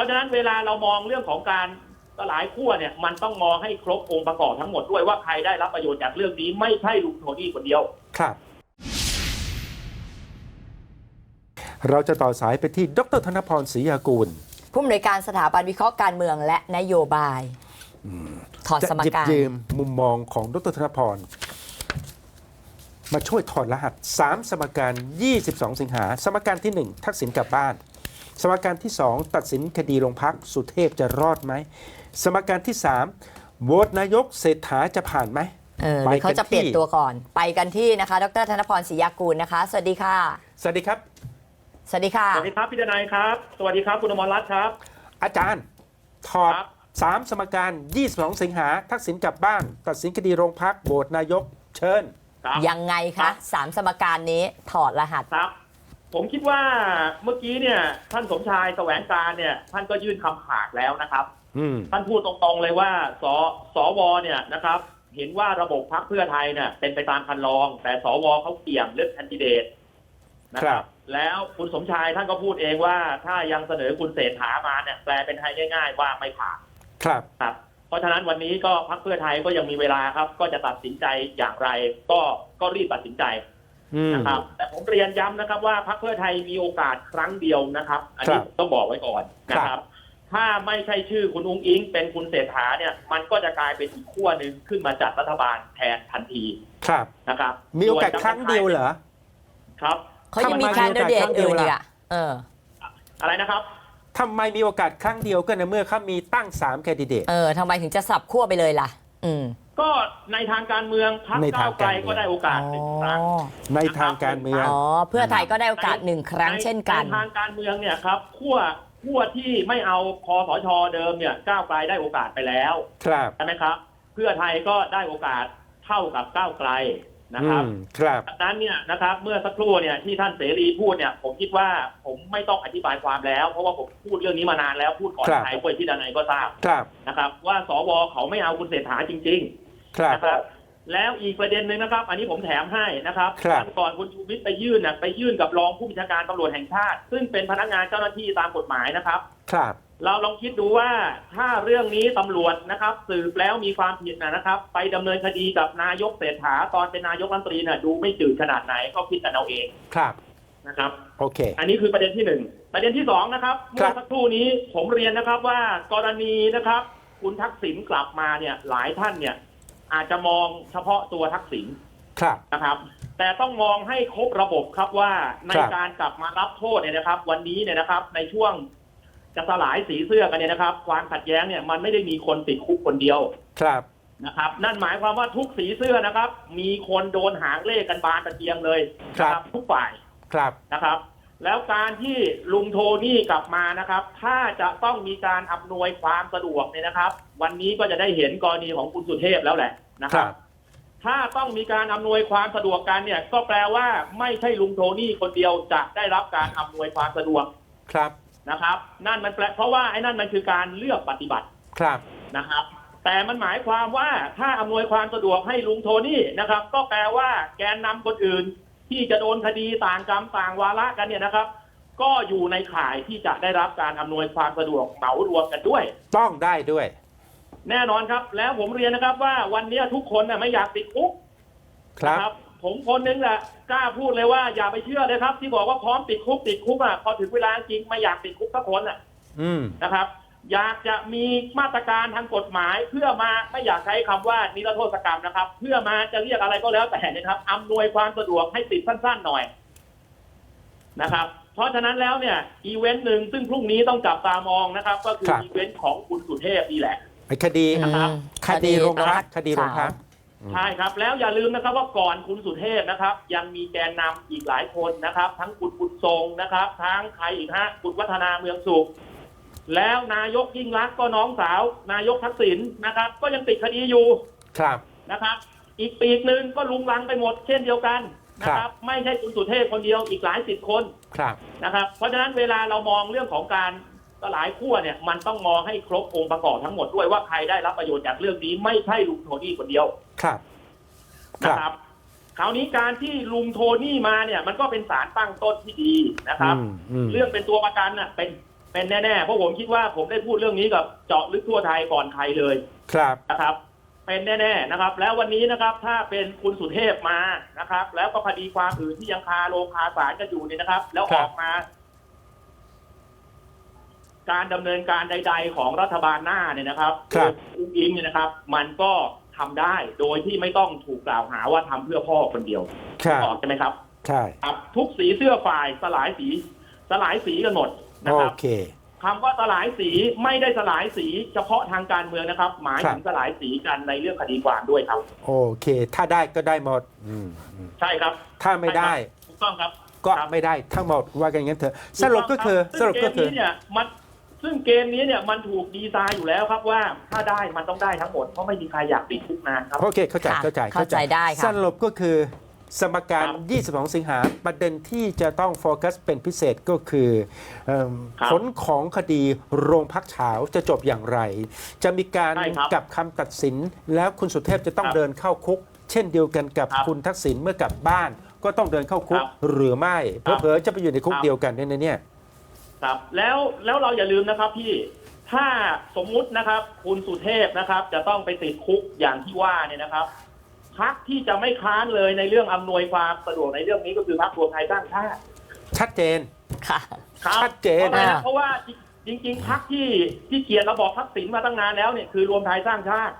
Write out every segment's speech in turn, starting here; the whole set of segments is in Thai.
ราะฉะนั้นเวลาเรามองเรื่องของการสลายขั้วเนี่ยมันต้องมองให้ครบองค์ประกอบทั้งหมดด้วยว่าใครได้รับประโยชน์จากเรื่องนี้ไม่ใช่ลุงโทนี่คนเดียว ครับ เราจะต่อสายไปที่ดรธนพรศรียากูล ผู้อำนวยการสถาบันวิเคราะห์การเมืองและนโยบายถอดจะสมหยิบการ ยืมมุมมองของดรธนพร มาช่วยถอดรหัส 3 สมการ 22 สิงหา สมการที่ 1 ทักษิณกลับบ้าน สมการที่ 2 ตัดสินคดีโรงพักสุเทพจะรอดไหม สมการที่3โหวตนายกเศรษฐาจะผ่านไหมเออไปเดี๋ยวเขาจะกันที่เปลี่ยนตัวก่อน ไปกันที่นะคะ ดรธนพรศรียากูลนะคะ สวัสดีค่ะ สวัสดีครับ สวัสดีค่ะ สวัสดีครับพี่ดนายครับ สวัสดีครับคุณอมรรัตน์ครับ อาจารย์ถอดครับ3สมการ 22 สิงหาทักษิณกลับบ้าน ตัดสินคดีโรงพักโหวตนายก เชิญครับยังไงครัคะบสามสมการนี้ถอดรหัสครับ ผมคิดว่าเมื่อกี้เนี่ย ท่านสมชายแสวงการเนี่ย ท่านก็ยื่นคำขาดแล้วนะครับ อืม ท่านพูดตรงๆเลยว่าสสวเนี่ยนะครับ เห็นว่าระบบพักเพื่อไทยเนี่ยเป็นไปตามคันลอง แต่สวเขาเกี่ยงเลือกแคนดิเดตนะคครัรับ บ แล้วคุณสมชายท่านก็พูดเองว่าถ้ายังเสนอคุณเศรษฐามาเนี่ยแปลเป็นไทยง่าย ๆ ว่าไม่ผ่านครับ ครับ เพราะฉะนั้นวันนี้ก็พักเพื่อไทยก็ยังมีเวลาครับ ก็จะตัดสินใจอย่างไร ก็ก็รีบตัดสินใจอืม นะครับแต่ผมเรียนย้ำนะครับว่าพักเพื่อไทยมีโอกาสครั้งเดียวนะครับ อันนี้ครับผมต้องบอกไว้ก่อนนะคครัรับ บ ถ้าไม่ใช่ชื่อคุณอุ้งอิง เป็นคุณเศรษฐาเนี่ยมันก็จะกลายเป็นอีกขั้วหนึ่งขึ้นมาจัดรัฐบาลแทนทันทีครับ นะครับมีโอกาสส่วนจะครั้งเดียวเหรอ ครับ เขายังมีทำไม แคนดิเดตมีโอกาสครั้งเดียวอื่นอีกล่ะอะเออ อะไรนะครับ ทำไมมีโอกาสครั้งเดียวก็ในเมื่อเขามีตั้ง3แคนดิเดต เออทำไมถึงจะสับขั้วไปเลยล่ะ อืม ก็ในทางการเมืองพรรคในทาก้างวไกลการเมือง ก็ได้โอกาสหนึ่งครั้ง ในทางการเมือง อ๋อเพื่อไทยก็ได้โอกาสหนึ่งครั้งเช่นกันในทางการเมืองเนี่ยครับขั้วขั้วที่ไม่เอาคอสชเดิมเนี่ยก้าวไกลได้โอกาสไปแล้วครับ ใช่ไหมครับ เพื่อไทยก็ได้โอกาสเท่ากับก้าวไกลนะครับอืมครับ ดังนั้นเนี่ยนะครับเมื่อสักครู่เนี่ยที่ท่านเสรีพูดเนี่ยผมคิดว่าผมไม่ต้องอธิบายความแล้ว เพราะว่าผมพูดเรื่องนี้มานานแล้วพูดก่อนครับ ใครด้วยที่ดานายก็ทราบครับ นะครับ ว่าสวเขาไม่เอาคุณเศรษฐาจริงๆ ครับนะครับ แล้วอีกประเด็นหนึ่งนะครับ อันนี้ผมแถมให้นะครับครับวันก่อนคุณชูวิทย์ไปยื่นน่ะไปยื่นกับรองผู้บัญชาการตำรวจแห่งชาติ ซึ่งเป็นพนักงานเจ้าหน้าที่ตามกฎหมายนะครับ ครับ เราลองคิดดูว่าถ้าเรื่องนี้ตำรวจนะครับ สืบแล้วมีความผิดนะนะครับ ไปดำเนินคดีกับนายกเศรษฐาตอนเป็นนายกรัฐมนตรีน่ะดูไม่จืดขนาดไหนก็คิดกันเอาเองครับ นะครับ โอเค อันนี้คือประเด็นที่หนึ่งประเด็นที่สองนะครับครัเมื่บอสักครู่นี้ผมเรียนนะครับว่ากรณีนะครับ คุณทักษิณกลับมาเนี่ยหลายท่านเนี่ย อาจจะมองเฉพาะตัวทักษิณครับ นะครับ แต่ต้องมองให้ครบระบบครับว่าในครับ การกลับมารับโทษเนี่ยนะครับ วันนี้เนี่ยนะครับ ในช่วงจะสลายสีเสื้อกันเนี่ยนะครับ ความขัดแย้งเนี่ยมันไม่ได้มีคนติดคุกคนเดียวครับ นะครับ นั่นหมายความว่าทุกสีเสื้อนะครับ มีคนโดนหางเลขกันบานตะเกียงเลยครับนะทุกฝ่ายครับ นะครับ แล้วการที่ลุงโทนี่กลับมานะครับ ถ้าจะต้องมีการอำนวยความสะดวกเนี่ยนะครับ วันนี้ก็จะได้เห็นกรณีของคุณสุเทพแล้วแหละนะคครัรับบถ้าต้องมีการอำนวยความสะดวกกันเนี่ย ก็แปลว่าไม่ใช่ลุงโทนี่คนเดียวจะได้รับการอำนวยความสะดวกครับนะครับ นั่นมันแปลเพราะว่าไอ้นั่นมันคือการเลือกปฏิบัติครับนะครับ แต่มันหมายความว่าถ้าอำนวยความสะดวกให้ลุงโทนี่นะครับ ก็แปลว่าแกนนำคนอื่น ที่จะโดนคดีต่างกรรมต่างวาระกันเนี่ยนะครับ ก็อยู่ในข่ายที่จะได้รับการอำนวยความสะดวกเหมารวมกันด้วย ต้องได้ด้วย แน่นอนครับ แล้วผมเรียนนะครับว่าวันนี้ทุกคนน่ะไม่อยากติดคุกครับนะผมคนนึงแหละกล้าพูดเลยว่าอย่าไปเชื่อเลยครับ ที่บอกว่าพร้อมติดคุกติดคุกอะพอถึงเวลาจริงไม่อยากติดคุกสักคนอะ อืมนะครับ อยากจะมีมาตรการทางกฎหมาย เพื่อมาไม่อยากใช้คำว่านิรโทษกรรมนะครับ เพื่อมาจะเรียกอะไรก็แล้วแต่นะครับอำนวยความสะดวกให้ติดสั้นๆหน่อยนะครับ เพราะฉะนั้นแล้วเนี่ยอีเวนต์หนึ่งซึ่งพรุ่งนี้ต้องจับตามองนะครับ ก็คือครับอีเวนต์ของคุณสุเทพนี่แหละไอ้คดีนะครับอืมคดีโรงพักสาวคดีโรงพักใช่ครับ แล้วอย่าลืมนะครับว่าก่อนคุณสุเทพนะครับ ยังมีแกนนำอีกหลายคนนะครับ ทั้งคุณบุญทรงนะครับ ทั้งใครอีกฮะคุณวัฒนาเมืองสุข แล้วนายกยิ่งรักษณ์ก็น้องสาว นายกทักษิณนะครับ ก็ยังติดคดีอยู่ครับ นะครับ อีกปีกหนึ่งก็ลุงลังไปหมด เช่นเดียวกันนะคครัรับ บ ไม่ใช่คุณสุเทพคนเดียวอีกหลายสิบคน ครับ นะครับเพราะฉะนั้นเวลาเรามองเรื่องของการสลายขั้วเนี่ยมันต้องมองให้ครบองค์ประกอบทั้งหมดด้วยว่าใครได้รับประโยชน์จากเรื่องนี้ไม่ใช่ลุงโทนี่คนเดียวครับ คนะรับ ครับคราวนี้การที่ลุงโทนี่มาเนี่ยมันก็เป็นสารตั้งต้นที่ดีนะครับ อืมอืม เรื่องเป็นตัวประกันน่ะเป็น เป็นแน่ๆ เพราะผมคิดว่าผมได้พูดเรื่องนี้กับเจาะลึกทั่วไทยก่อนใครเลยครับนะครับ เป็นแน่ๆนะครับ แล้ววันนี้นะครับถ้าเป็นคุณสุเทพมานะครับ แล้วก็คดีความอื่นที่ยังคาโรงคาศาลกันอยู่เนี่ยนะครับ แล้วครัอบอกมา การดำเนินการใด ๆ ของรัฐบาลหน้าเนี่ยนะครับครับโดยคุณอิงเนี่ยนะครับ มันก็ทำได้โดยที่ไม่ต้องถูกกล่าวหาว่าทำเพื่อพ่อคนเดียวครับออกใช่ไหมครับ ใช่ครับ ทุกสีเสื้อฝ่ายสลายสี สลายสีกันหมด นะโอครับเค คำว่าสลายสีไม่ได้สลายสีเฉพาะทางการเมืองนะครับ หมายครับถึงสลายสีกันในเรื่องคดีความด้วยครับ โอเค ถ้าได้ก็ได้หมดอืมอืมใช่ครับถ้าไม่ได้ ถูกต้องครับก็ครับ ไม่ได้ทั้งหมดว่ากันอย่างนั้นเถอะสรุปก็คือสซึ่งรุปเกก็มคือนี้เนี่ยมันซึ่งเกมนี้เนี่ยมันถูกดีไซน์อยู่แล้วครับว่าถ้าได้มันต้องได้ทั้งหมดเพราะไม่มีใครอยากติดคุกนานครับ โอเคเข้าใจค่ะเข้าใจเข้าใจได้ค่ะ สรุปก็คือ สมการครับ22 สิงหาประเด็นที่จะต้องโฟกัสเป็นพิเศษก็คือเอิ่มครับผลของคดีโรงพักเฉาจะจบอย่างไร จะมีการใช่ครับกลับคำตัดสิน แล้วคุณสุเทพจะต้องครับเดินเข้าคุก เช่นเดียวกันกับครับคุณทักษิณเมื่อกลับบ้าน ก็ต้องเดินเข้าคุกครับหรือไม่ครับเผลอๆจะไปอยู่ในคุกครับ เดียวกันเนี่ยนะเนี่ย ครับแล้วแล้วเราอย่าลืมนะครับพี่ถ้าสมมุตินะครับ คุณสุเทพนะครับ จะต้องไปติดคุกอย่างที่ว่าเนี่ยนะครับ พักที่จะไม่ค้านเลยในเรื่องอำนวยความสะดวกในเรื่องนี้ก็คือพักรวมไทยสร้างชาติชัดเจน ค่ะครับชัดเจนพราะอะไรนะอ่าเพราะว่าจริง ๆพักที่ที่เกลียรติระบอบทักษิณมาตั้งนานแล้วเนี่ยคือรวมไทยสร้างชาติ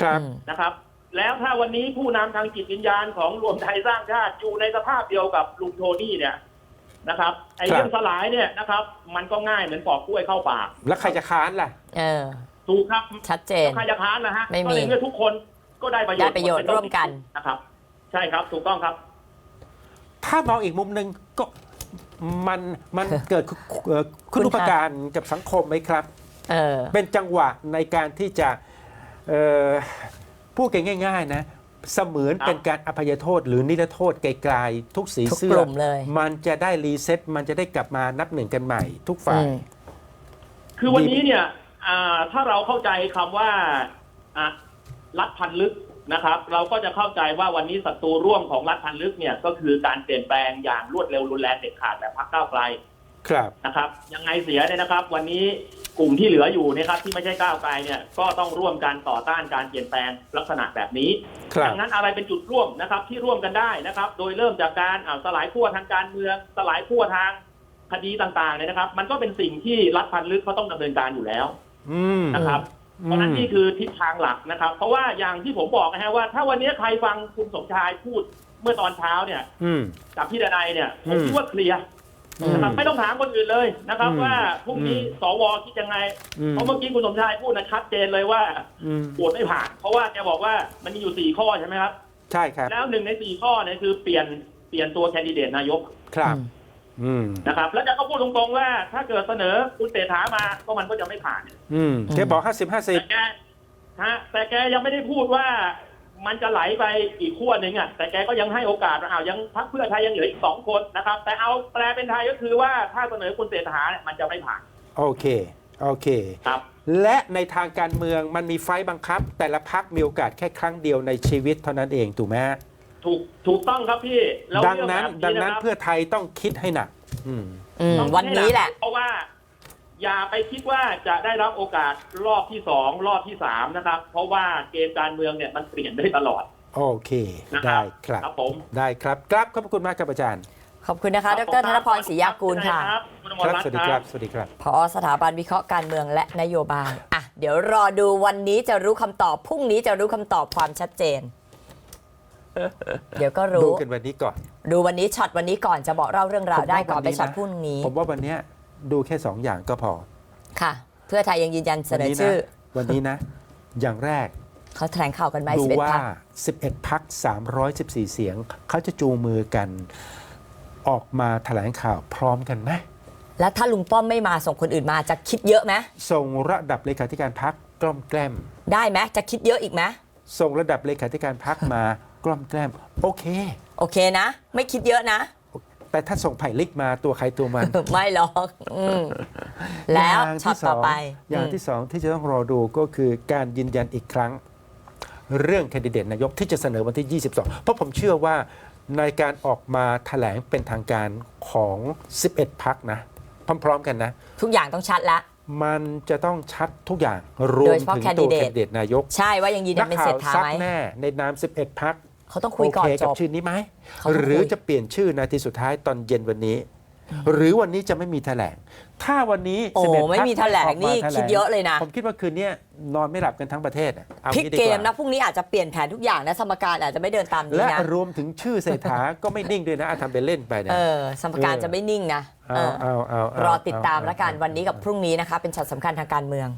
ครับอืมนะครับ แล้วถ้าวันนี้ผู้นำทางจิตวิญญาณของรวมไทยสร้างชาติอยู่ในสภาพเดียวกับลุงโทนี่เนี่ยนะครับไอ้ครับ เรื่องสลายเนี่ยนะครับ มันก็ง่ายเหมือนปอกกล้วยเข้าปากแล้วใครจะค้านล่ะ เออ ถูกครับชัดเจน ใครจะค้านนะฮะไม่มี ก็เลยเมื่อทุกคน ก็ได้ประโยชน์ได้ประโยชน์ร่วมกัน นะครับ ใช่ครับถูกต้องครับ ถ้ามองอีกมุมหนึ่งก็มันมันเกิดเอ่อคุณคุณอุปการกับสังคมไหมครับเออเป็นจังหวะในการที่จะเอ่อพูดกันง่าย ๆ นะเสมือนครับเป็นการอภัยโทษ หรือนิรโทษไกลๆทุกสีทุกเสื้กอลุ่มเลยมันจะได้รีเซ็ตมันจะได้กลับมานับหนึ่งกันใหม่ ทุกฝ่าอืยมคือวันนี้เนี่ยอ่าถ้าเราเข้าใจคำว่าอะ รัฐพันลึกนะครับ เราก็จะเข้าใจว่าวันนี้ศัตรูร่วมของรัฐพันลึกเนี่ยก็คือการเปลี่ยนแปลงอย่างรวดเร็วรุนแรงเด็ดขาดแบบพรรคก้าวไกลครับนะครับ ยังไงเสียเนี่ยนะครับ วันนี้กลุ่มที่เหลืออยู่เนะครับที่ไม่ใช่ก้าวไกลเนี่ยก็ต้องร่วมกันต่อต้านการเปลี่ยนแปลงลักษณะแบบนี้ครับดังนั้นอะไรเป็นจุดร่วมนะครับที่ร่วมกันได้นะครับ โดยเริ่มจากการอ่าสลายขั้วทางการเมืองสลายขั้วทางคดีต่างๆเนี่ยนะครับ มันก็เป็นสิ่งที่รัฐพันลึกเขาต้องดำเนินการอยู่แล้วอืมนะครับอืม เพราะฉะนั้นนี่คือทิศทางหลักนะครับ เพราะว่าอย่างที่ผมบอกนะฮะว่า ถ้าวันนี้ใครฟังคุณสมชายพูดเมื่อตอนเช้าเนี่ยอืมกับพี่ดนัยเนี่ยผมอืมคิดว่าเคลียร์อืมนะครับไม่ต้องถามคนอื่นเลยนะครับอืมว่าพรุ่งนี้อืมสวคิดยังไงอืมเพราะเมื่อกี้คุณสมชายพูดนะชัดเจนเลยว่าอืมโหวตไม่ผ่าน เพราะว่าแกบอกว่ามันมีอยู่สี่ข้อใช่ไหมครับ ใช่ครับ แล้วหนึ่งในสี่ข้อเนี่ยคือเปลี่ยนเปลี่ยนตัวแคนดิเดตนายกครับ อืมนะครับ แล้วแกก็พูดตรงๆว่า ถ้าเกิดเสนอคุณเศรษฐามาก็มันก็จะไม่ผ่านอืมแกบอกห้าสิบห้าสิบแต่แกฮะแต่แกยังไม่ได้พูดว่ามันจะไหลไปอีกขั้วหนึ่งอะ แต่แกก็ยังให้โอกาสว่าอ้าวยังพักเพื่อไทยยังเหลืออีกสองคนนะครับ แต่เอาแปลเป็นไทยก็คือว่าถ้าเสนอคุณเศรษฐาเนี่ยมันจะไม่ผ่าน โอเค โอเค ครับ และในทางการเมืองมันมีไฟต์บังคับ แต่ละพักมีโอกาสแค่ครั้งเดียวในชีวิตเท่านั้นเองถูกไหมฮะ ถูกถูกต้องครับพี่แล้วดังเรื่องนั้นแบบดังนั้นะครับ เพื่อไทยต้องคิดให้หนักอืม อืมต้องวันนี้แหละ เพราะว่า อย่าไปคิดว่าจะได้รับโอกาสรอบที่สองรอบที่สามนะครับ เพราะว่าเกมการเมืองเนี่ยมันเปลี่ยนได้ตลอดโอเค นะครัได้บครับ ครับผมได้ครับครับขอบพระคุณมากครับอาจารย์ ขอบคุณนะคะ ดรธนพรศรียากูลค่ะ รับคุณอมครรับ รัตสวัสน์ดีคครัรับบสวัสดีครับ พอสถาบันวิเคราะห์การเมืองและนโยบาย อะ เดี๋ยวรอดูวันนี้จะรู้คำตอบ พรุ่งนี้จะรู้คำตอบความชัดเจน เดี๋ยวก็ดูรู้ กันวันนี้ก่อน ดูวันนี้ช็อตวันนี้ก่อนจะบอกเล่าเรื่องราวได้ก่อนไปช็อตพรุ่งนี้ผมว่าวันเนี้ยดูแค่สองอย่างก็พอค่ะ เพื่อไทยยังยืนยันเสวันนอนี้นะชื่อ วันนี้นะ อย่างแรกเขาแถลงข่าวกันไหมดูสิบเอ็ดว่า พัก11 พัก 314 เสียง เขาจะจูงมือกัน ออกมาแถลงข่าวพร้อมกันไหมแล้วถ้าลุงป้อมไม่มาส่งคนอื่นมาจะคิดเยอะไหมส่งระดับเลขาธิการพักกล้อมแกล้ม ได้ไหมจะคิดเยอะอีกไหมส่งระดับเลขาธิการพักมา กล้อมแกล้มโอเค โอเคนะ ไม่คิดเยอะนะ แต่ถ้าส่งไผ่ลิกมาตัวใครตัวมันไม่หรอกอืมแล้วย่างช็อตที่สต่องไปอย่างอืมที่สองที่จะต้องรอดูก็คือการยืนยันอีกครั้ง เรื่องแคนดิเดตนายกที่จะเสนอวันที่ 22 เพราะผมเชื่อว่าในการออกมาแถลงเป็นทางการของ 11 พักนะ พร้อมๆกันนะ ทุกอย่างต้องชัดแล้วมันจะต้องชัดทุกอย่างรวโดมยเฉพาะถึงแคนตัดิวเดตแคนดิเดตนายก ใช่ว่ายังยืนยันันเป็นข่าเศรวษฐาซักไหม แน่ในนาม 11 พัก เขาต้องคุโอยก่อเคนจกับบ ชื่อนี้ไหมเขาต้องคุย หรือจะเปลี่ยนชื่อนาทีสุดท้ายตอนเย็นวันนี้ หรือวันนี้จะไม่มีแถลง ถ้าวันนี้โอ้11ไม่มีแถลงพรรคนี่ออกมาแถลคิดเยอะเลยนะ ผมคิดว่าคืนนี้นอนไม่หลับกันทั้งประเทศอะเอาพลิกงี้ดีเกกมว่านะพรุ่งนี้อาจจะเปลี่ยนแผนทุกอย่างนะสมการอาจจะไม่เดินตามนี้และนะรวมถึงชื่อเศรษฐา ก็ไม่นิ่งด้วยนะอะทำเป็นเล่นไปนะเออสมการจะไม่นิ่งนะเอาเออเอาเอาเารอติดตามเแล้วกันวันนี้กับพรุ่งนี้นะคะ เป็นช็อตสำคัญทางการเมือง